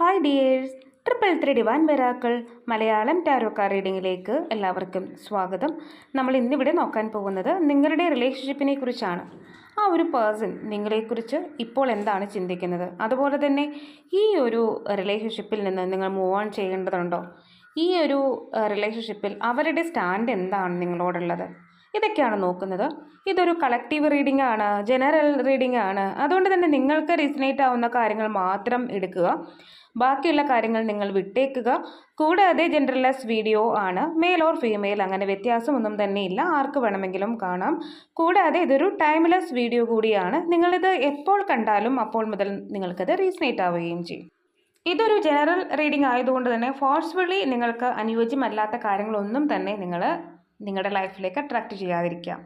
Hi dears triple three divine വരാക്കൾ Malayalam ടാരോക്കാർ റീഡിങ്ങിലേക്ക് എല്ലാവർക്കും സ്വാഗതം. നമ്മൾ ഇന്നിവിടെ നോക്കാൻ പോകുന്നത് നിങ്ങളുടെ റിലേഷൻഷിപ്പിനെ കുറിച്ചാണ്. ആ ഒരു പേഴ്സൺ നിങ്ങളെക്കുറിച്ച് ഇപ്പോൾ എന്താണ് ചിന്തിക്കുന്നത്? അതുപോലെ തന്നെ ഈ ഒരു റിലേഷൻഷിപ്പിൽ നിന്ന് നിങ്ങൾ മൂവ് ഓൺ ചെയ്യേണ്ടതുണ്ടോ? ഈ ഒരു റിലേഷൻഷിപ്പിൽ അവരുടെ സ്റ്റാൻഡ് എന്താണ് നിങ്ങളോടുള്ളത്? ഇതൊക്കെയാണ് നോക്കുന്നത്. ഇതൊരു കളക്റ്റീവ് റീഡിംഗ് ആണ് ജനറൽ റീഡിംഗ് ആണ്. അതുകൊണ്ട് തന്നെ നിങ്ങൾക്ക് റീസണേറ്റ് ആവുന്ന കാര്യങ്ങൾ മാത്രം എടുക്കുക. ബാക്കിയുള്ള കാര്യങ്ങൾ നിങ്ങൾ വിട്ടേക്കുക. കൂടാതെ ജെൻഡർലെസ് വീഡിയോ ആണ്. മെയിൽ ഓർ ഫീമെയിൽ അങ്ങനെ വ്യത്യാസമൊന്നും തന്നെ ഇല്ല. ആർക്ക് വേണമെങ്കിലും കാണാം. കൂടാതെ ഇതൊരു ടൈംലെസ് വീഡിയോ കൂടിയാണ്. നിങ്ങളിത് എപ്പോൾ കണ്ടാലും അപ്പോൾ മുതൽ നിങ്ങൾക്കത് റീസണേറ്റ് ആവുകയും ചെയ്യും. ഇതൊരു ജനറൽ റീഡിംഗ് ആയതുകൊണ്ട് തന്നെ ഫോഴ്സ്ഫുള്ളി നിങ്ങൾക്ക് അനുയോജ്യമല്ലാത്ത കാര്യങ്ങളൊന്നും തന്നെ നിങ്ങൾ നിങ്ങളുടെ ലൈഫിലേക്ക് അട്രാക്റ്റ് ചെയ്യാതിരിക്കാം.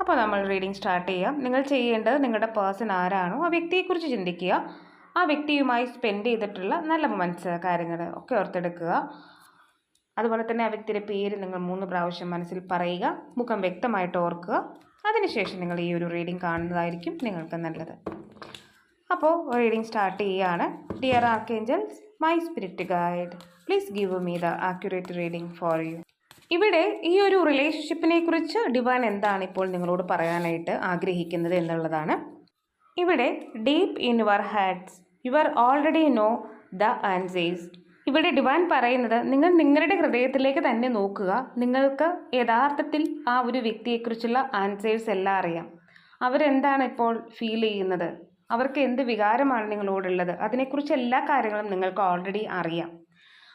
അപ്പോൾ നമ്മൾ റീഡിംഗ് സ്റ്റാർട്ട് ചെയ്യാം. നിങ്ങൾ ചെയ്യേണ്ടത് നിങ്ങളുടെ പേഴ്സൺ ആരാണോ ആ വ്യക്തിയെക്കുറിച്ച് ചിന്തിക്കുക. ആ വ്യക്തിയുമായി സ്പെൻഡ് ചെയ്തിട്ടുള്ള നല്ല മൊമെന്റ്സ് കാര്യങ്ങൾ ഒക്കെ ഓർത്തെടുക്കുക. അതുപോലെ തന്നെ ആ വ്യക്തിയുടെ പേര് നിങ്ങൾ മൂന്ന് പ്രാവശ്യം മനസ്സിൽ പറയുക മുഖം വ്യക്തമായിട്ട് ഓർക്കുക. അതിനുശേഷം നിങ്ങൾ ഈ ഒരു റീഡിംഗ് കാണുന്നതായിരിക്കും നിങ്ങൾക്ക് നല്ലത്. അപ്പോൾ റീഡിംഗ് സ്റ്റാർട്ട് ചെയ്യുകയാണ്. Dear archangels my spirit guide please give me the accurate reading for you ഇവിടെ ഈ ഒരു റിലേഷൻഷിപ്പിനെ കുറിച്ച് ഡിവാൻ എന്താണ് ഇപ്പോൾ നിങ്ങളോട് പറയാനായിട്ട് ആഗ്രഹിക്കുന്നത് എന്നുള്ളതാണ്. ഇവിടെ deep in your hearts your already know the answers. ഇവിടെ ഡിവാൻ പറയുന്നത് നിങ്ങൾ നിങ്ങളുടെ ഹൃദയത്തിലേക്ക് തന്നെ നോക്കുക. നിങ്ങൾക്ക് യഥാർത്ഥത്തിൽ ആ ഒരു വ്യക്തിയെക്കുറിച്ചുള്ള ആൻസേഴ്സ് എല്ലാം അറിയാം. അവരെന്താണ് ഇപ്പോൾ ഫീൽ ചെയ്യുന്നത്? അവർക്ക് എന്ത് വികാരമാണ് നിങ്ങളോടുള്ളത്? അതിനെക്കുറിച്ച് എല്ലാ കാര്യങ്ങളും നിങ്ങൾക്ക് ഓൾറെഡി അറിയാം.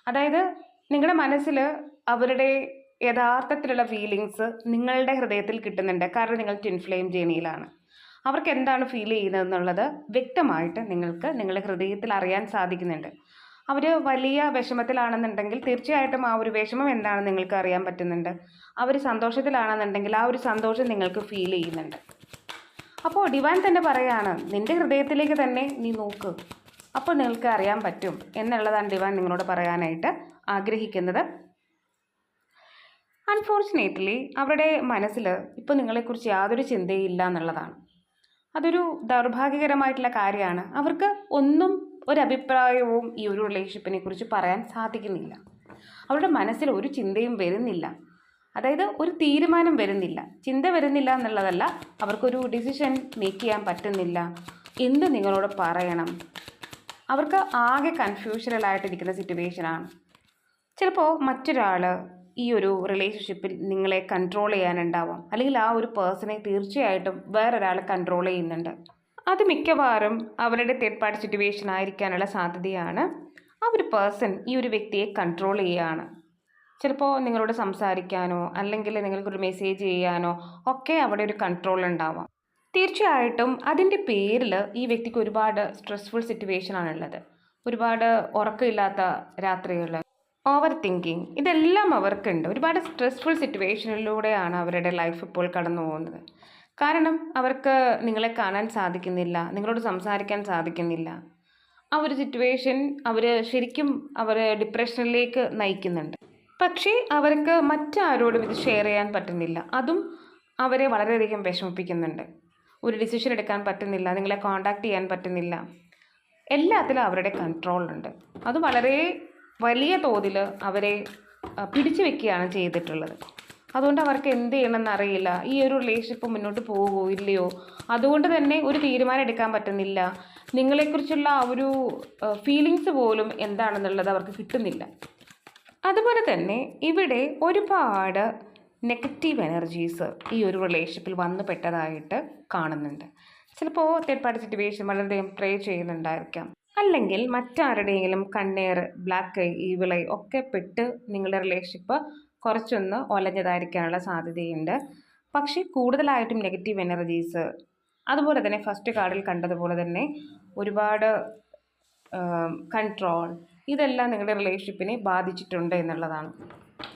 അതായത് നിങ്ങളുടെ മനസ്സിൽ അവരുടെ യഥാർത്ഥത്തിലുള്ള ഫീലിങ്സ് നിങ്ങളുടെ ഹൃദയത്തിൽ കിട്ടുന്നുണ്ട്. കാരണം നിങ്ങൾ ട്വിൻ ഫ്ലെയിം ജേണിയിലാണ്. അവർക്ക് എന്താണ് ഫീൽ ചെയ്യുന്നത് എന്നുള്ളത് വ്യക്തമായിട്ട് നിങ്ങൾക്ക് നിങ്ങളുടെ ഹൃദയത്തിൽ അറിയാൻ സാധിക്കുന്നുണ്ട്. അവർ വലിയ വിഷമത്തിലാണെന്നുണ്ടെങ്കിൽ തീർച്ചയായിട്ടും ആ ഒരു വിഷമം എന്താണെന്ന് നിങ്ങൾക്ക് അറിയാൻ പറ്റുന്നുണ്ട്. അവർ സന്തോഷത്തിലാണെന്നുണ്ടെങ്കിൽ ആ ഒരു സന്തോഷം നിങ്ങൾക്ക് ഫീൽ ചെയ്യുന്നുണ്ട്. അപ്പോൾ ഡിവാൻ തന്നെ പറയുകയാണ് നിന്റെ ഹൃദയത്തിലേക്ക് തന്നെ നീ നോക്ക്. അപ്പോൾ നിങ്ങൾക്ക് അറിയാൻ പറ്റും. എന്നുള്ളതാണ് ഡിവാൻ നിങ്ങളോട് പറയാനായിട്ട് ആഗ്രഹിക്കുന്നത്. അൺഫോർച്ചുനേറ്റ്ലി അവരുടെ മനസ്സിൽ ഇപ്പോൾ നിങ്ങളെക്കുറിച്ച് യാതൊരു ചിന്തയില്ല എന്നുള്ളതാണ്. അതൊരു ദൗർഭാഗ്യകരമായിട്ടുള്ള കാര്യമാണ്. അവർക്ക് ഒന്നും ഒരഭിപ്രായവും ഈ ഒരു റിലേഷൻഷിപ്പിനെ കുറിച്ച് പറയാൻ സാധിക്കുന്നില്ല. അവരുടെ മനസ്സിൽ ഒരു ചിന്തയും വരുന്നില്ല. അതായത് ഒരു തീരുമാനം വരുന്നില്ല. ചിന്ത വരുന്നില്ല എന്നുള്ളതല്ല അവർക്കൊരു ഡിസിഷൻ മേക്ക് ചെയ്യാൻ പറ്റുന്നില്ല. എന്ത് നിങ്ങളോട് പറയണം? അവർക്ക് ആകെ കൺഫ്യൂഷനിലായിട്ടിരിക്കുന്ന സിറ്റുവേഷനാണ് ചിലപ്പോൾ മറ്റൊരാൾ ഈ ഒരു റിലേഷൻഷിപ്പിൽ നിങ്ങളെ കൺട്രോൾ ചെയ്യാനുണ്ടാവാം. അല്ലെങ്കിൽ ആ ഒരു പേഴ്സണെ തീർച്ചയായിട്ടും വേറൊരാൾ കൺട്രോൾ ചെയ്യുന്നുണ്ട്. അത് മിക്കവാറും അവരുടെ തേർഡ് പാർട്ടി സിറ്റുവേഷൻ ആയിരിക്കാനുള്ള സാധ്യതയാണ് ആ ഒരു പേഴ്സൺ ഈ ഒരു വ്യക്തിയെ കൺട്രോൾ ചെയ്യുകയാണ്. ചിലപ്പോൾ നിങ്ങളോട് സംസാരിക്കാനോ അല്ലെങ്കിൽ നിങ്ങൾക്കൊരു മെസ്സേജ് ചെയ്യാനോ ഒക്കെ അവിടെ ഒരു കൺട്രോൾ ഉണ്ടാവാം. തീർച്ചയായിട്ടും അതിന്റെ പേരിൽ ഈ വ്യക്തിക്ക് ഒരുപാട് സ്ട്രെസ്ഫുൾ സിറ്റുവേഷനാണുള്ളത് ഒരുപാട് ഉറക്കമില്ലാത്ത രാത്രികൾ ഓവർ തിങ്കിങ് ഇതെല്ലാം അവർക്കുണ്ട്. ഒരുപാട് സ്ട്രെസ്ഫുൾ സിറ്റുവേഷനിലൂടെയാണ് അവരുടെ ലൈഫ് ഇപ്പോൾ കടന്നു പോകുന്നത്. കാരണം അവർക്ക് നിങ്ങളെ കാണാൻ സാധിക്കുന്നില്ല നിങ്ങളോട് സംസാരിക്കാൻ സാധിക്കുന്നില്ല. ആ ഒരു സിറ്റുവേഷൻ അവർ ശരിക്കും അവർ ഡിപ്രഷനിലേക്ക് നയിക്കുന്നുണ്ട്. പക്ഷേ അവർക്ക് മറ്റാരോടും ഇത് ഷെയർ ചെയ്യാൻ പറ്റുന്നില്ല. അതും അവരെ വളരെയധികം വിഷമിപ്പിക്കുന്നുണ്ട്. ഒരു ഡിസിഷൻ എടുക്കാൻ പറ്റുന്നില്ല നിങ്ങളെ കോണ്ടാക്ട് ചെയ്യാൻ പറ്റുന്നില്ല. എല്ലാത്തിലും അവരുടെ കൺട്രോളുണ്ട് അത് വളരെ വലിയ തോതിൽ അവരെ പിടിച്ചു വെക്കുകയാണ് ചെയ്തിട്ടുള്ളത്. അതുകൊണ്ട് അവർക്ക് എന്ത് ചെയ്യണമെന്ന് അറിയില്ല. ഈ ഒരു റിലേഷൻഷിപ്പ് മുന്നോട്ട് പോകുമോ ഇല്ലയോ? അതുകൊണ്ട് തന്നെ ഒരു തീരുമാനം എടുക്കാൻ പറ്റുന്നില്ല. നിങ്ങളെക്കുറിച്ചുള്ള ഒരു ഫീലിങ്സ് പോലും എന്താണെന്നുള്ളത് അവർക്ക് കിട്ടുന്നില്ല. അതുപോലെ തന്നെ ഇവിടെ ഒരുപാട് നെഗറ്റീവ് എനർജീസ് ഈ ഒരു റിലേഷൻഷിപ്പിൽ വന്നു പെട്ടതായിട്ട് കാണുന്നുണ്ട്. ചിലപ്പോൾ തേർഡ് പാർട്ടി സിറ്റുവേഷൻ വളരെയധികം പ്രേ ചെയ്യുന്നുണ്ടായിരിക്കാം. അല്ലെങ്കിൽ മറ്റാരുടെയെങ്കിലും കണ്ണേർ ബ്ലാക്ക് ഐ ഒക്കെ പെട്ട് നിങ്ങളുടെ റിലേഷൻഷിപ്പ് കുറച്ചൊന്ന് ഒലഞ്ഞതായിരിക്കാനുള്ള സാധ്യതയുണ്ട്. പക്ഷേ കൂടുതലായിട്ടും നെഗറ്റീവ് എനർജീസ് അതുപോലെ തന്നെ ഫസ്റ്റ് കാർഡിൽ കണ്ടതുപോലെ തന്നെ ഒരുപാട് കൺട്രോൾ ഇതെല്ലാം നിങ്ങളുടെ റിലേഷൻഷിപ്പിനെ ബാധിച്ചിട്ടുണ്ട് എന്നുള്ളതാണ്.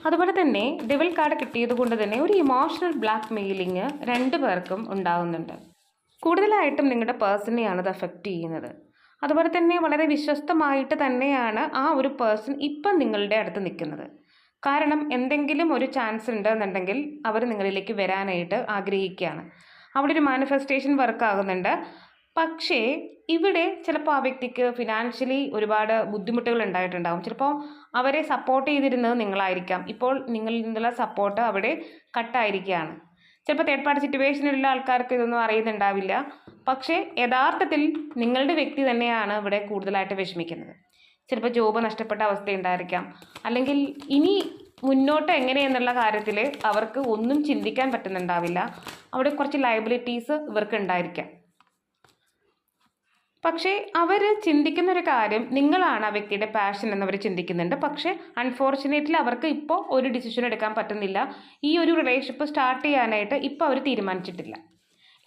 അതുപോലെ തന്നെ ഡെവിൽ കാർഡ് കിട്ടിയത് കൊണ്ട് തന്നെ ഒരു ഇമോഷണൽ ബ്ലാക്ക് മെയിലിങ് രണ്ട് പേർക്കും ഉണ്ടാകുന്നുണ്ട് കൂടുതലായിട്ടും നിങ്ങളുടെ പേഴ്സണെയാണ് അത് അഫക്റ്റ് ചെയ്യുന്നത്. അതുപോലെ തന്നെ വളരെ വിശ്വസ്തമായിട്ട് തന്നെയാണ് ആ ഒരു പേഴ്സൺ ഇപ്പം നിങ്ങളുടെ അടുത്ത് നിൽക്കുന്നത്. കാരണം എന്തെങ്കിലും ഒരു ചാൻസ് ഉണ്ടെന്നുണ്ടെങ്കിൽ അവർ നിങ്ങളിലേക്ക് വരാനായിട്ട് ആഗ്രഹിക്കുകയാണ്. അവിടെ ഒരു മാനിഫെസ്റ്റേഷൻ വർക്ക് ആകുന്നുണ്ട്. പക്ഷേ ഇവിടെ ചിലപ്പോൾ ആ വ്യക്തിക്ക് ഫിനാൻഷ്യലി ഒരുപാട് ബുദ്ധിമുട്ടുകൾ ഉണ്ടായിട്ടുണ്ടാകും ചിലപ്പോൾ അവരെ സപ്പോർട്ട് ചെയ്തിരുന്നത് നിങ്ങളായിരിക്കാം. ഇപ്പോൾ നിങ്ങളിൽ നിന്നുള്ള സപ്പോർട്ട് അവിടെ കട്ടായിരിക്കുകയാണ് ചിലപ്പോൾ തേർഡ് പാർട്ടി സിറ്റുവേഷനിലുള്ള ആൾക്കാർക്ക് ഇതൊന്നും അറിയുന്നുണ്ടാവില്ല. പക്ഷേ യഥാർത്ഥത്തിൽ നിങ്ങളുടെ വ്യക്തി തന്നെയാണ് ഇവിടെ കൂടുതലായിട്ട് വിഷമിക്കുന്നത്. ചിലപ്പോൾ ജോബ് നഷ്ടപ്പെട്ട അവസ്ഥ ഉണ്ടായിരിക്കാം അല്ലെങ്കിൽ ഇനി മുന്നോട്ട് എങ്ങനെയെന്നുള്ള കാര്യത്തിൽ അവർക്ക് ഒന്നും ചിന്തിക്കാൻ പറ്റുന്നുണ്ടാവില്ല. അവിടെ കുറച്ച് ലയബിലിറ്റീസ് ഇവർക്ക് ഉണ്ടായിരിക്കാം. പക്ഷേ അവർ ചിന്തിക്കുന്ന ഒരു കാര്യം നിങ്ങളാണ് ആ വ്യക്തിയുടെ പാഷൻ എന്നവർ ചിന്തിക്കുന്നുണ്ട്. പക്ഷേ അൺഫോർച്ചുനേറ്റ്ലി അവർക്ക് ഇപ്പോൾ ഒരു ഡിസിഷൻ എടുക്കാൻ പറ്റുന്നില്ല. ഈ ഒരു റിലേഷൻഷിപ്പ് സ്റ്റാർട്ട് ചെയ്യാനായിട്ട് ഇപ്പോൾ അവർ തീരുമാനിച്ചിട്ടില്ല.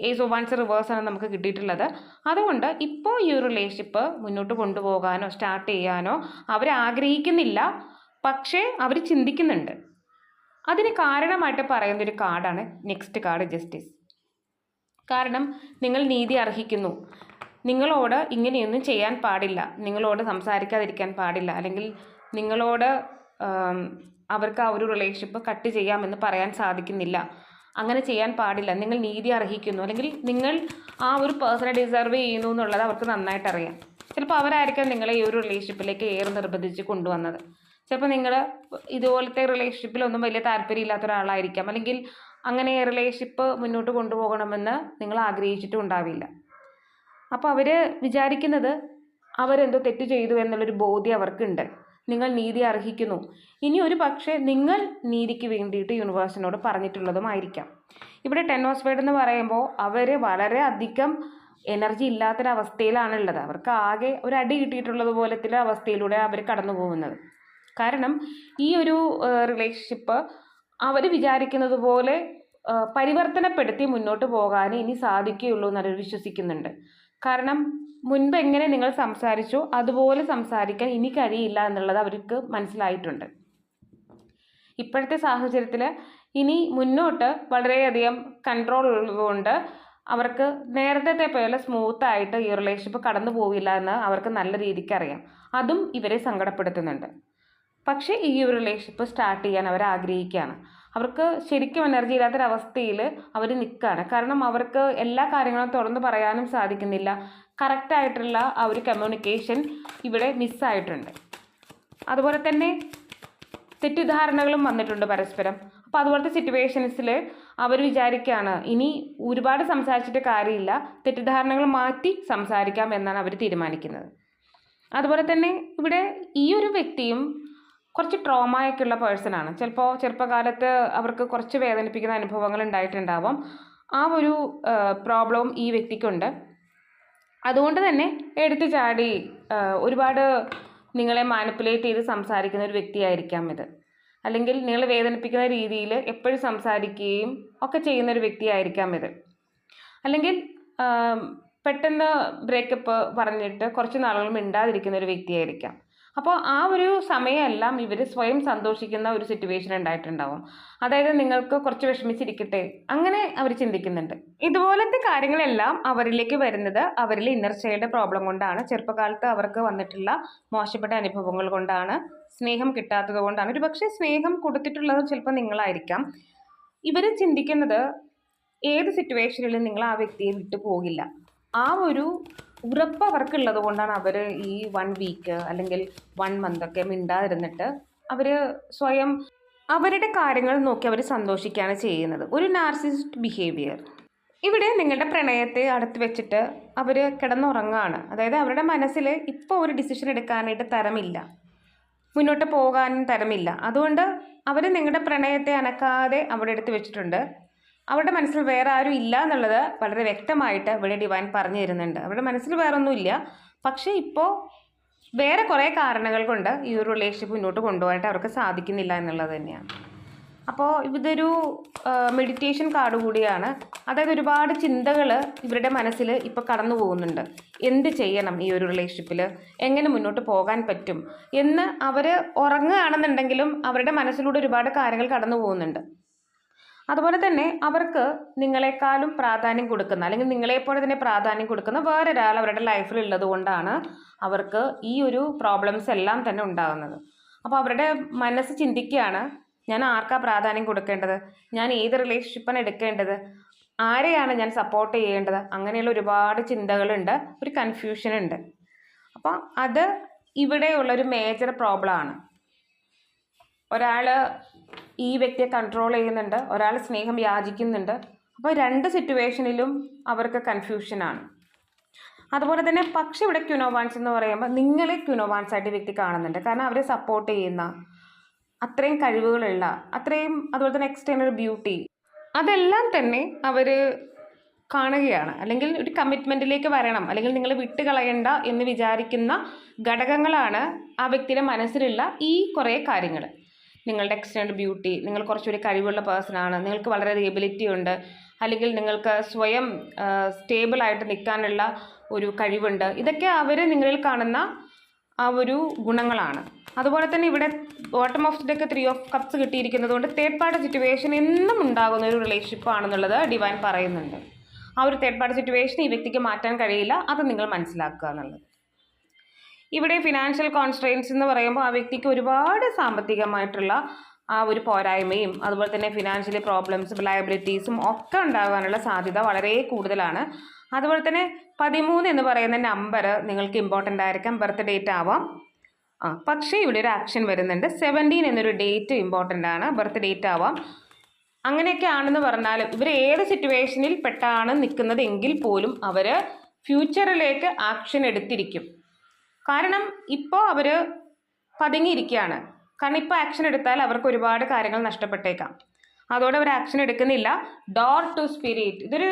ഏസ് ഓഫ് വൺസ് റിവേഴ്സ് ആണ് നമുക്ക് കിട്ടിയിട്ടുള്ളത്. അതുകൊണ്ട് ഇപ്പോൾ ഈ ഒരു റിലേഷൻഷിപ്പ് മുന്നോട്ട് കൊണ്ടുപോകാനോ സ്റ്റാർട്ട് ചെയ്യാനോ അവർ ആഗ്രഹിക്കുന്നില്ല. പക്ഷേ അവർ ചിന്തിക്കുന്നുണ്ട്. അതിന് കാരണമായിട്ട് പറയുന്ന ഒരു കാർഡാണ് നെക്സ്റ്റ് കാർഡ് ജസ്റ്റിസ് കാരണം നിങ്ങൾ നീതി അർഹിക്കുന്നു. നിങ്ങളോട് ഇങ്ങനെയൊന്നും ചെയ്യാൻ പാടില്ല. നിങ്ങളോട് സംസാരിക്കാതിരിക്കാൻ പാടില്ല. അല്ലെങ്കിൽ നിങ്ങളോട് അവർക്ക് ആ ഒരു റിലേഷൻഷിപ്പ് കട്ട് ചെയ്യാമെന്ന് പറയാൻ സാധിക്കുന്നില്ല. അങ്ങനെ ചെയ്യാൻ പാടില്ല. നിങ്ങൾ നീതി അർഹിക്കുന്നു. അല്ലെങ്കിൽ നിങ്ങൾ ആ ഒരു പേഴ്സണെ ഡിസർവ് ചെയ്യുന്നു എന്നുള്ളത് അവർക്ക് നന്നായിട്ട് അറിയാം. ചിലപ്പോൾ അവരായിരിക്കാം നിങ്ങളെ ഈ ഒരു റിലേഷൻഷിപ്പിലേക്ക് ഏറെ നിർബന്ധിച്ച് കൊണ്ടുവന്നത്. ചിലപ്പോൾ നിങ്ങൾ ഇതുപോലത്തെ റിലേഷൻഷിപ്പിലൊന്നും വലിയ താല്പര്യമില്ലാത്ത ഒരാളായിരിക്കാം. അല്ലെങ്കിൽ അങ്ങനെ റിലേഷൻഷിപ്പ് മുന്നോട്ട് കൊണ്ടുപോകണമെന്ന് നിങ്ങൾ ആഗ്രഹിച്ചിട്ടും ഉണ്ടാവില്ല. അപ്പോൾ അവർ വിചാരിക്കുന്നത് അവരെന്തോ തെറ്റ് ചെയ്തു എന്നുള്ളൊരു ബോധ്യം അവർക്കുണ്ട്. നിങ്ങൾ നീതി അർഹിക്കുന്നു. ഇനി ഒരു പക്ഷേ നിങ്ങൾ നീതിക്ക് വേണ്ടിയിട്ട് യൂണിവേഴ്സിനോട് പറഞ്ഞിട്ടുള്ളതുമായിരിക്കാം. ഇവിടെ ഓഫ് സ്പേഡ് എന്ന് പറയുമ്പോൾ അവർ വളരെ അധികം എനർജി ഇല്ലാത്തൊരവസ്ഥയിലാണുള്ളത്. അവർക്ക് ആകെ ഒരു അടി കിട്ടിയിട്ടുള്ളത് പോലത്തെ അവസ്ഥയിലൂടെ അവർ കടന്നു പോകുന്നത്. കാരണം ഈ ഒരു റിലേഷൻഷിപ്പ് അവർ വിചാരിക്കുന്നത് പോലെ പരിവർത്തനപ്പെടുത്തി മുന്നോട്ട് പോകാൻ ഇനി സാധിക്കുകയുള്ളൂ എന്നവർ വിശ്വസിക്കുന്നുണ്ട്. കാരണം മുൻപ് എങ്ങനെ നിങ്ങൾ സംസാരിച്ചു അതുപോലെ സംസാരിക്കാൻ ഇനി കഴിയില്ല എന്നുള്ളത് അവർക്ക് മനസ്സിലായിട്ടുണ്ട്. ഇപ്പോഴത്തെ സാഹചര്യത്തിൽ ഇനി മുന്നോട്ട് വളരെയധികം കൺട്രോൾ ഉള്ളതുകൊണ്ട് അവർക്ക് നേരത്തെ പോലെ സ്മൂത്തായിട്ട് ഈ റിലേഷൻഷിപ്പ് കടന്നു പോവില്ല എന്ന് അവർക്ക് നല്ല രീതിക്ക് അറിയാം. അതും ഇവരെ സങ്കടപ്പെടുത്തുന്നുണ്ട്. പക്ഷേ ഈ ഒരു റിലേഷൻഷിപ്പ് സ്റ്റാർട്ട് ചെയ്യാൻ അവർ ആഗ്രഹിക്കുകയാണ്. അവർക്ക് ശരിക്കും എനർജി ഇല്ലാത്തൊരവസ്ഥയിൽ അവർ നിൽക്കുകയാണ് കാരണം അവർക്ക് എല്ലാ കാര്യങ്ങളും തുറന്നു പറയാനും സാധിക്കുന്നില്ല. കറക്റ്റായിട്ടുള്ള ആ ഒരു കമ്മ്യൂണിക്കേഷൻ ഇവിടെ മിസ്സായിട്ടുണ്ട് അതുപോലെ തന്നെ തെറ്റിദ്ധാരണകളും വന്നിട്ടുണ്ട് പരസ്പരം. അപ്പോൾ അതുപോലത്തെ സിറ്റുവേഷൻസിൽ അവർ വിചാരിക്കുകയാണ് ഇനി ഒരുപാട് സംസാരിച്ചിട്ട് കാര്യമില്ല തെറ്റിദ്ധാരണകൾ മാറ്റി സംസാരിക്കാം എന്നാണ് അവർ തീരുമാനിക്കുന്നത്. അതുപോലെ തന്നെ ഇവിടെ ഈ ഒരു വ്യക്തിയും കുറച്ച് ട്രോമയൊക്കെ ഉള്ള പേഴ്സണാണ് ചിലപ്പോൾ ചെറുപ്പകാലത്ത് അവർക്ക് കുറച്ച് വേദനിപ്പിക്കുന്ന അനുഭവങ്ങൾ ഉണ്ടായിട്ടുണ്ടാവാം. ആ ഒരു പ്രോബ്ലവും ഈ വ്യക്തിക്കുണ്ട്. അതുകൊണ്ട് തന്നെ എടുത്തു ചാടി ഒരുപാട് നിങ്ങളെ മാനിപ്പുലേറ്റ് ചെയ്ത് സംസാരിക്കുന്ന ഒരു വ്യക്തിയായിരിക്കാം ഇത്. അല്ലെങ്കിൽ നിങ്ങളെ വേദനിപ്പിക്കുന്ന രീതിയിൽ എപ്പോഴും സംസാരിക്കുകയും ഒക്കെ ചെയ്യുന്ന ഒരു വ്യക്തിയായിരിക്കാം ഇത്. അല്ലെങ്കിൽ പെട്ടെന്ന് ബ്രേക്കപ്പ് പറഞ്ഞിട്ട് കുറച്ച് നാളുകൾ മിണ്ടാതിരിക്കുന്ന ഒരു വ്യക്തിയായിരിക്കാം. അപ്പോൾ ആ ഒരു സമയമെല്ലാം ഇവർ സ്വയം സന്തോഷിക്കുന്ന ഒരു സിറ്റുവേഷൻ ഉണ്ടായിട്ടുണ്ടാവും. അതായത് നിങ്ങൾക്ക് കുറച്ച് വിഷമിച്ചിരിക്കട്ടെ അങ്ങനെ അവർ ചിന്തിക്കുന്നുണ്ട്. ഇതുപോലത്തെ കാര്യങ്ങളെല്ലാം അവരിലേക്ക് വരുന്നത് അവരിൽ ഇന്നർ പ്രോബ്ലം കൊണ്ടാണ് ചെറുപ്പകാലത്ത് അവർക്ക് വന്നിട്ടുള്ള മോശപ്പെട്ട അനുഭവങ്ങൾ കൊണ്ടാണ് സ്നേഹം കിട്ടാത്തത് കൊണ്ടാണ്. ഒരു പക്ഷേ സ്നേഹം കൊടുത്തിട്ടുള്ളത് ചിലപ്പോൾ നിങ്ങളായിരിക്കാം. ഇവർ ചിന്തിക്കുന്നത് ഏത് സിറ്റുവേഷനിലും നിങ്ങൾ ആ വ്യക്തിയെ വിട്ടു പോകില്ല. ആ ഒരു ഉറപ്പ് അവർക്കുള്ളത് കൊണ്ടാണ് അവർ ഈ വൺ വീക്ക് അല്ലെങ്കിൽ വൺ മന്തൊക്കെ മിണ്ടാതിരുന്നിട്ട് അവർ സ്വയം അവരുടെ കാര്യങ്ങൾ നോക്കി അവർ സന്തോഷിക്കുകയാണ് ചെയ്യുന്നത്. ഒരു നാർസിസ്റ്റ് ബിഹേവിയർ ഇവിടെ നിങ്ങളുടെ പ്രണയത്തെ അടുത്ത് വെച്ചിട്ട് അവർ കിടന്നുറങ്ങുകയാണ് അതായത് അവരുടെ മനസ്സിൽ ഇപ്പോൾ ഒരു ഡിസിഷൻ എടുക്കാനായിട്ട് തരമില്ല. മുന്നോട്ട് പോകാനും തരമില്ല. അതുകൊണ്ട് അവർ നിങ്ങളുടെ പ്രണയത്തെ അനക്കാതെ അവിടെ എടുത്ത് വെച്ചിട്ടുണ്ട്. അവരുടെ മനസ്സിൽ വേറെ ആരും ഇല്ല എന്നുള്ളത് വളരെ വ്യക്തമായിട്ട് ഇവിടെ ഡിവൈൻ പറഞ്ഞു തരുന്നുണ്ട്. അവരുടെ മനസ്സിൽ വേറൊന്നുമില്ല. പക്ഷേ ഇപ്പോൾ വേറെ കുറേ കാരണങ്ങൾ കൊണ്ട് ഈ ഒരു റിലേഷൻഷിപ്പ് മുന്നോട്ട് കൊണ്ടുപോകാനായിട്ട് അവർക്ക് സാധിക്കുന്നില്ല എന്നുള്ളത് തന്നെയാണ്. അപ്പോൾ ഇതൊരു മെഡിറ്റേഷൻ കാർഡ് കൂടിയാണ്. അതായത് ഒരുപാട് ചിന്തകൾ ഇവരുടെ മനസ്സിൽ ഇപ്പോൾ കടന്നു പോകുന്നുണ്ട്. എന്ത് ചെയ്യണം ഈ ഒരു റിലേഷൻഷിപ്പിൽ എങ്ങനെ മുന്നോട്ട് പോകാൻ പറ്റും? എന്ന് അവർ ഉറങ്ങുകയാണെന്നുണ്ടെങ്കിലും അവരുടെ മനസ്സിലൂടെ ഒരുപാട് കാര്യങ്ങൾ കടന്നു പോകുന്നുണ്ട്. അതുപോലെ തന്നെ അവർക്ക് നിങ്ങളെക്കാളും പ്രാധാന്യം കൊടുക്കുന്ന അല്ലെങ്കിൽ നിങ്ങളെപ്പോലെ തന്നെ പ്രാധാന്യം കൊടുക്കുന്ന വേറൊരാൾ അവരുടെ ലൈഫിൽ ഉള്ളത് കൊണ്ടാണ് അവർക്ക് ഈ ഒരു പ്രോബ്ലംസ് എല്ലാം തന്നെ ഉണ്ടാകുന്നത്. അപ്പോൾ അവരുടെ മനസ്സ് ചിന്തിക്കുകയാണ് ഞാൻ ആർക്കാ പ്രാധാന്യം കൊടുക്കേണ്ടത്? ഞാൻ ഏത് റിലേഷൻഷിപ്പാണ് എടുക്കേണ്ടത്? ആരെയാണ് ഞാൻ സപ്പോർട്ട് ചെയ്യേണ്ടത്? അങ്ങനെയുള്ള ഒരുപാട് ചിന്തകളുണ്ട് ഒരു കൺഫ്യൂഷൻ ഉണ്ട്. അപ്പോൾ അത് ഇവിടെയുള്ളൊരു മേജർ പ്രോബ്ലമാണ് ഒരാൾ ഈ വ്യക്തിയെ കൺട്രോൾ ചെയ്യുന്നുണ്ട്. ഒരാൾ സ്നേഹം യാചിക്കുന്നുണ്ട്. അപ്പോൾ രണ്ട് സിറ്റുവേഷനിലും അവർക്ക് കൺഫ്യൂഷനാണ് അതുപോലെ തന്നെ പക്ഷെ ഇവിടെ ക്യുനോവാൻസ് എന്ന് പറയുമ്പോൾ നിങ്ങളെ ക്യുനോവാൻസ് ആയിട്ട് വ്യക്തി കാണുന്നുണ്ട്. കാരണം അവരെ സപ്പോർട്ട് ചെയ്യുന്ന അത്രയും കഴിവുകളുള്ള അത്രയും അതുപോലെ തന്നെ എക്സ്റ്റേണൽ ബ്യൂട്ടി അതെല്ലാം തന്നെ അവർ കാണുകയാണ്. അല്ലെങ്കിൽ ഒരു കമ്മിറ്റ്മെന്റിലേക്ക് വരണം. അല്ലെങ്കിൽ നിങ്ങൾ വിട്ട് കളയണ്ട എന്ന് വിചാരിക്കുന്ന ഘടകങ്ങളാണ് ആ വ്യക്തിയുടെ മനസ്സിലുള്ള ഈ കുറേ കാര്യങ്ങൾ. നിങ്ങളുടെ എക്സ്റ്റേണൽ ബ്യൂട്ടി നിങ്ങൾ കുറച്ചുകൂടി കഴിവുള്ള പേഴ്സണാണ് നിങ്ങൾക്ക് വളരെ എബിലിറ്റി ഉണ്ട് അല്ലെങ്കിൽ നിങ്ങൾക്ക് സ്വയം സ്റ്റേബിളായിട്ട് നിൽക്കാനുള്ള ഒരു കഴിവുണ്ട്. ഇതൊക്കെ അവർ നിങ്ങളിൽ കാണുന്ന ആ ഒരു ഗുണങ്ങളാണ്. അതുപോലെ തന്നെ ഇവിടെ bottom of deck three of cups കിട്ടിയിരിക്കുന്നത് കൊണ്ട് തേർഡ് പാർട്ടി സിറ്റുവേഷൻ എന്നും ഉണ്ടാകുന്ന ഒരു റിലേഷൻഷിപ്പ് ആണെന്നുള്ളത് ഡിവൈൻ പറയുന്നുണ്ട്. ആ ഒരു തേർഡ് പാർട്ടി സിറ്റുവേഷൻ ഈ വ്യക്തിക്ക് മാറ്റാൻ കഴിയില്ല അത് നിങ്ങൾ മനസ്സിലാക്കുക എന്നുള്ളത്. ഇവിടെ ഫിനാൻഷ്യൽ കോൺസ്ട്രെയിൻസ് എന്ന് പറയുമ്പോൾ ആ വ്യക്തിക്ക് ഒരുപാട് സാമ്പത്തികമായിട്ടുള്ള ആ ഒരു പോരായ്മയും അതുപോലെ തന്നെ ഫിനാൻഷ്യലി പ്രോബ്ലംസും ലയബിലിറ്റീസും ഒക്കെ ഉണ്ടാകാനുള്ള സാധ്യത വളരെ കൂടുതലാണ്. അതുപോലെ തന്നെ പതിമൂന്ന് എന്ന് പറയുന്ന നമ്പർ നിങ്ങൾക്ക് ഇമ്പോർട്ടന്റ് ആയിരിക്കാം. ബർത്ത് ഡേറ്റ് ആവാം. ആ പക്ഷേ ഇവിടെ ഒരു ആക്ഷൻ വരുന്നുണ്ട്. സെവന്റീൻ എന്നൊരു ഡേറ്റ് ഇമ്പോർട്ടന്റ് ആണ്. ബർത്ത് ഡേറ്റ് ആവാം. അങ്ങനെയൊക്കെ ആണെന്ന് പറഞ്ഞാലും ഇവർ ഏത് സിറ്റുവേഷനിൽ പെട്ടാണ് നിൽക്കുന്നത് എങ്കിൽ പോലും അവർ ഫ്യൂച്ചറിലേക്ക് ആക്ഷൻ എടുത്തിരിക്കും. കാരണം ഇപ്പോൾ അവർ പതുങ്ങിയിരിക്കുകയാണ്. കാരണം ഇപ്പോൾ ആക്ഷൻ എടുത്താൽ അവർക്ക് ഒരുപാട് കാര്യങ്ങൾ നഷ്ടപ്പെട്ടേക്കാം. അതോടെ അവർ ആക്ഷൻ എടുക്കുന്നില്ല. ഡോർ ടു സ്പിരിറ്റ് ഇതൊരു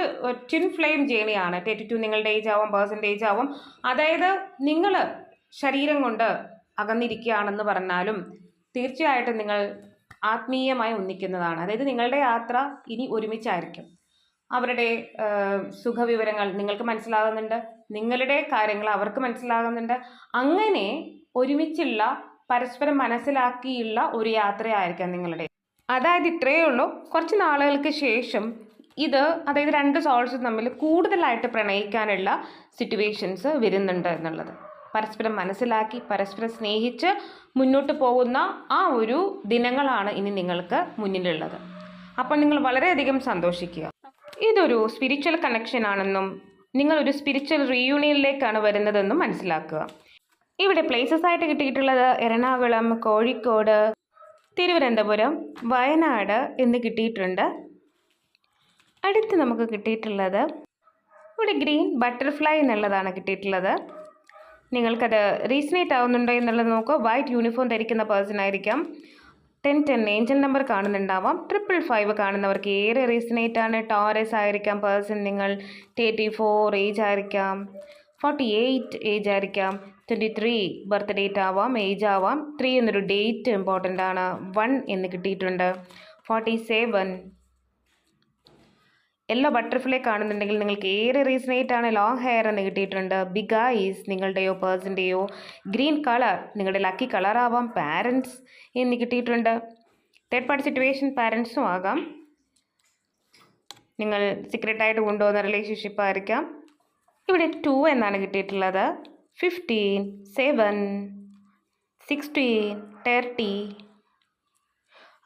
ട്വിൻ ഫ്ലെയിം ജേണിയാണ് തേർട്ടി ടു നിങ്ങളുടെ ഏജ് ആവും പേഴ്സന്റേജ് ആവും. അതായത് നിങ്ങൾ ശരീരം കൊണ്ട് അകന്നിരിക്കുകയാണെന്ന് പറഞ്ഞാലും തീർച്ചയായിട്ടും നിങ്ങൾ ആത്മീയമായി ഒന്നിക്കുന്നതാണ്. അതായത് നിങ്ങളുടെ യാത്ര ഇനി ഒരുമിച്ചായിരിക്കും. അവരുടെ സുഖവിവരങ്ങൾ നിങ്ങൾക്ക് മനസ്സിലാകുന്നുണ്ട്? നിങ്ങളുടെ കാര്യങ്ങൾ അവർക്ക് മനസ്സിലാകുന്നുണ്ട്. അങ്ങനെ ഒരുമിച്ചുള്ള പരസ്പരം മനസ്സിലാക്കിയുള്ള ഒരു യാത്രയായിരിക്കാം നിങ്ങളുടെ. അതായത് ഇത്രയേ ഉള്ളൂ. കുറച്ച് നാളുകൾക്ക് ശേഷം ഇത് അതായത് രണ്ട് സോൾസ് തമ്മിൽ കൂടുതലായിട്ട് പ്രണയിക്കാനുള്ള സിറ്റുവേഷൻസ് വരുന്നുണ്ട് എന്നുള്ളത്. പരസ്പരം മനസ്സിലാക്കി പരസ്പരം സ്നേഹിച്ച് മുന്നോട്ട് പോകുന്ന ആ ഒരു ദിനങ്ങളാണ് ഇനി നിങ്ങൾക്ക് മുന്നിലുള്ളത്. അപ്പോൾ നിങ്ങൾ വളരെയധികം സന്തോഷിക്കുക. ഇതൊരു സ്പിരിച്വൽ കണക്ഷൻ ആണെന്നും നിങ്ങളൊരു സ്പിരിച്വൽ റീയൂണിയനിലേക്കാണ് വരുന്നതെന്നും മനസ്സിലാക്കുക. ഇവിടെ പ്ലേസസ് ആയിട്ട് കിട്ടിയിട്ടുള്ളത് എറണാകുളം കോഴിക്കോട് തിരുവനന്തപുരം വയനാട് എന്ന് കിട്ടിയിട്ടുണ്ട്. അടുത്ത് നമുക്ക് കിട്ടിയിട്ടുള്ളത് ഇവിടെ ഗ്രീൻ ബട്ടർഫ്ലൈ എന്നുള്ളതാണ് കിട്ടിയിട്ടുള്ളത്. നിങ്ങൾക്കത് റീസണേറ്റ് ആവുന്നുണ്ടോ എന്നുള്ളത് നോക്കുക. വൈറ്റ് യൂണിഫോം ധരിക്കുന്ന പേഴ്സൺ ആയിരിക്കാം. ടെൻ ടെൻ ഏഞ്ചൽ നമ്പർ കാണുന്നുണ്ടാവാം. ട്രിപ്പിൾ ഫൈവ് കാണുന്നവർക്ക് ഏറെ റീസണേറ്റ് ആണ്. ടോറസ് ആയിരിക്കാം പേഴ്സൺ നിങ്ങൾ തേർട്ടി ഫോർ ഏജ് ആയിരിക്കാം ഫോർട്ടി എയ്റ്റ് ഏജ് ആയിരിക്കാം ട്വന്റി ത്രീ ബർത്ത് ഡേറ്റ് ആവാം ഏജ് ആവാം. ത്രീ എന്നൊരു ഡേറ്റ് ഇമ്പോർട്ടന്റ് ആണ്. വൺ എന്ന് കിട്ടിയിട്ടുണ്ട്. ഫോർട്ടി സെവൻ യെല്ലോ ബട്ടർഫ്ലൈ കാണുന്നുണ്ടെങ്കിൽ നിങ്ങൾക്ക് ഏറെ റീസണേറ്റ് ആണ് ലോങ് ഹെയർ എന്ന് കിട്ടിയിട്ടുണ്ട്. ബിഗ് ഐസ് നിങ്ങളുടെയോ പേഴ്സിന്റെയോ ഗ്രീൻ കളർ നിങ്ങളുടെ ലക്കി കളർ ആവാം പാരൻസ് എന്ന് കിട്ടിയിട്ടുണ്ട്. തേർഡ് പാർട്ടി സിറ്റുവേഷൻ പാരൻസും ആകാം. നിങ്ങൾ സീക്രട്ടായിട്ട് കൊണ്ടുപോകുന്ന റിലേഷൻഷിപ്പ് ആയിരിക്കാം. ഇവിടെ ടു എന്നാണ് കിട്ടിയിട്ടുള്ളത്. ഫിഫ്റ്റീൻ സെവൻ സിക്സ്റ്റീൻ തേർട്ടി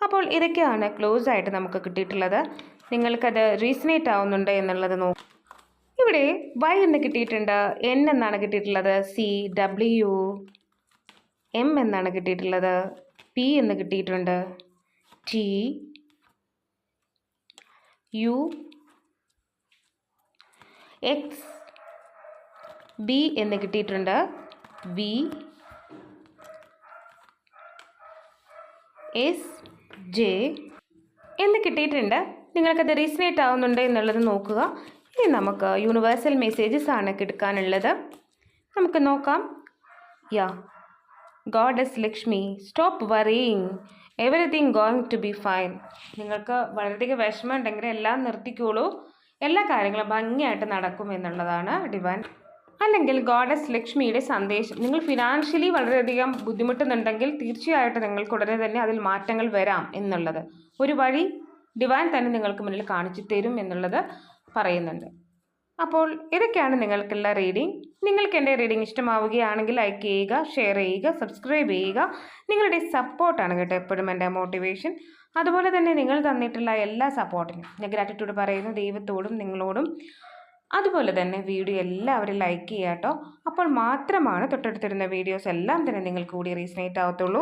അപ്പോൾ ഇതൊക്കെയാണ് ക്ലോസ് ആയിട്ട് നമുക്ക് കിട്ടിയിട്ടുള്ളത്. നിങ്ങൾക്കത് റീസണേറ്റ് ആവുന്നുണ്ട് എന്നുള്ളത് നോക്കും ഇവിടെ വൈ എന്ന് കിട്ടിയിട്ടുണ്ട്. എൻ എന്നാണ് കിട്ടിയിട്ടുള്ളത്. സി ഡബ്ല്യു എം എന്നാണ് കിട്ടിയിട്ടുള്ളത്. പി എന്ന് കിട്ടിയിട്ടുണ്ട്. ടി യു എക്സ് ബി എന്ന് കിട്ടിയിട്ടുണ്ട്. വി എസ് ജെ എന്ന് കിട്ടിയിട്ടുണ്ട്. നിങ്ങൾക്കത് റീസണേറ്റ് ആവുന്നുണ്ട് എന്നുള്ളത് നോക്കുക. ഇനി നമുക്ക് യൂണിവേഴ്സൽ മെസ്സേജസ് ആണ് കിടക്കാനുള്ളത് നമുക്ക് നോക്കാം. Ya goddess Lakshmi stop worrying everything going to be fine നിങ്ങൾക്ക് വളരെയധികം വിഷമം ഉണ്ടെങ്കിൽ എല്ലാം നിർത്തിക്കോളൂ. എല്ലാ കാര്യങ്ങളും ഭംഗിയായിട്ട് നടക്കും എന്നുള്ളതാണ് ഡിവാൻ അല്ലെങ്കിൽ ഗോഡസ് ലക്ഷ്മിയുടെ സന്ദേശം. നിങ്ങൾ ഫിനാൻഷ്യലി വളരെയധികം ബുദ്ധിമുട്ടുന്നുണ്ടെങ്കിൽ തീർച്ചയായിട്ടും നിങ്ങൾക്ക് ഉടനെ തന്നെ അതിൽ മാറ്റങ്ങൾ വരാം എന്നുള്ളത്. ഒരു വഴി ഡിവൈൻ തന്നെ നിങ്ങൾക്ക് മുന്നിൽ കാണിച്ചു തരും എന്നുള്ളത് പറയുന്നുണ്ട്. അപ്പോൾ ഇതൊക്കെയാണ് നിങ്ങൾക്കുള്ള റീഡിംഗ് നിങ്ങൾക്ക് എന്റെ റീഡിംഗ് ഇഷ്ടമാവുകയാണെങ്കിൽ ലൈക്ക് ചെയ്യുക ഷെയർ ചെയ്യുക സബ്സ്ക്രൈബ് ചെയ്യുക. നിങ്ങളുടെ സപ്പോർട്ടാണ് കേട്ടോ എപ്പോഴും എന്റെ മോട്ടിവേഷൻ അതുപോലെ തന്നെ നിങ്ങൾ തന്നിട്ടുള്ള എല്ലാ സപ്പോർട്ടിനും ഞാൻ ഗ്രാറ്റിറ്റ്യൂഡ് പറയുന്നു ദൈവത്തോടും നിങ്ങളോടും. അതുപോലെ തന്നെ വീഡിയോ എല്ലാവരും ലൈക്ക് ചെയ്യാട്ടോ അപ്പോൾ മാത്രമാണ് തൊട്ടടുത്തിരുന്ന വീഡിയോസ് എല്ലാം തന്നെ നിങ്ങൾക്ക് കൂടി റീസണേറ്റ് ആവത്തുള്ളൂ.